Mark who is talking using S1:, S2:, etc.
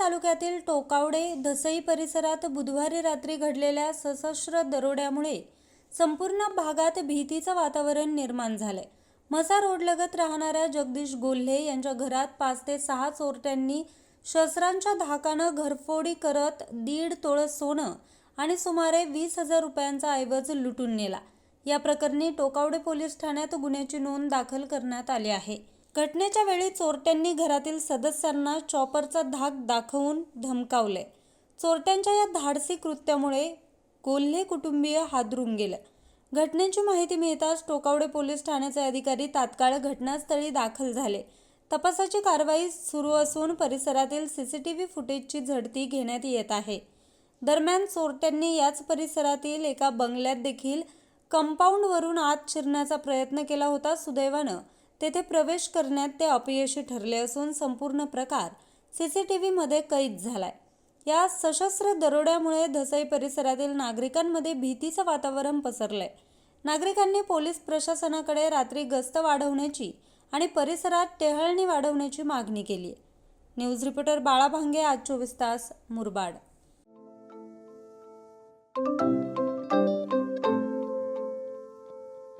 S1: तालुक्यातील टोकावडे धसई परिसरात बुधवारी रात्री घडलेल्या सशस्त्र दरोड्यामुळे संपूर्ण भागात भीतीचं वातावरण निर्माण झालंय. मसा रोडलगत राहणाऱ्या जगदीश गोल्हे यांच्या घरात पाच ते सहा चोरट्यांनी शस्त्रांच्या धाकानं घरफोडी करत दीड तोळं सोनं आणि सुमारे वीस हजार रुपयांचा ऐवज लुटून नेला. या प्रकरणी टोकावडे पोलीस ठाण्यात गुन्ह्याची नोंद दाखल करण्यात आली आहे. घटनेच्या वेळी चोरट्यांनी घरातील सदस्यांना चॉपरचा धाक दाखवून धमकावले. चोरट्यांच्या या धाडसी कृत्यामुळे कोल्हे कुटुंबीय हादरून गेलं. घटनेची माहिती मिळताच टोकावडे पोलीस ठाण्याचे अधिकारी तात्काळ घटनास्थळी दाखल झाले. तपासाची कारवाई सुरू असून परिसरातील सीसीटीव्ही फुटेजची झडती घेण्यात येत आहे. दरम्यान चोरट्यांनी याच परिसरातील एका बंगल्यात देखील कंपाऊंडवरून आत शिरण्याचा प्रयत्न केला होता सुदैवानं. तेथे प्रवेश करण्यात ते अपयशी ठरले असून संपूर्ण प्रकार सीसीटीव्हीमध्ये कैद झालाय. या सशस्त्र दरोड्यामुळे धसई परिसरातील नागरिकांमध्ये भीतीचं वातावरण पसरलंय. नागरिकांनी पोलीस प्रशासनाकडे रात्री गस्त वाढवण्याची आणि परिसरात टेहळणी वाढवण्याची मागणी केली आहे. न्यूज रिपोर्टर बाळा भांगे आज चोवीस तास मुरबाड.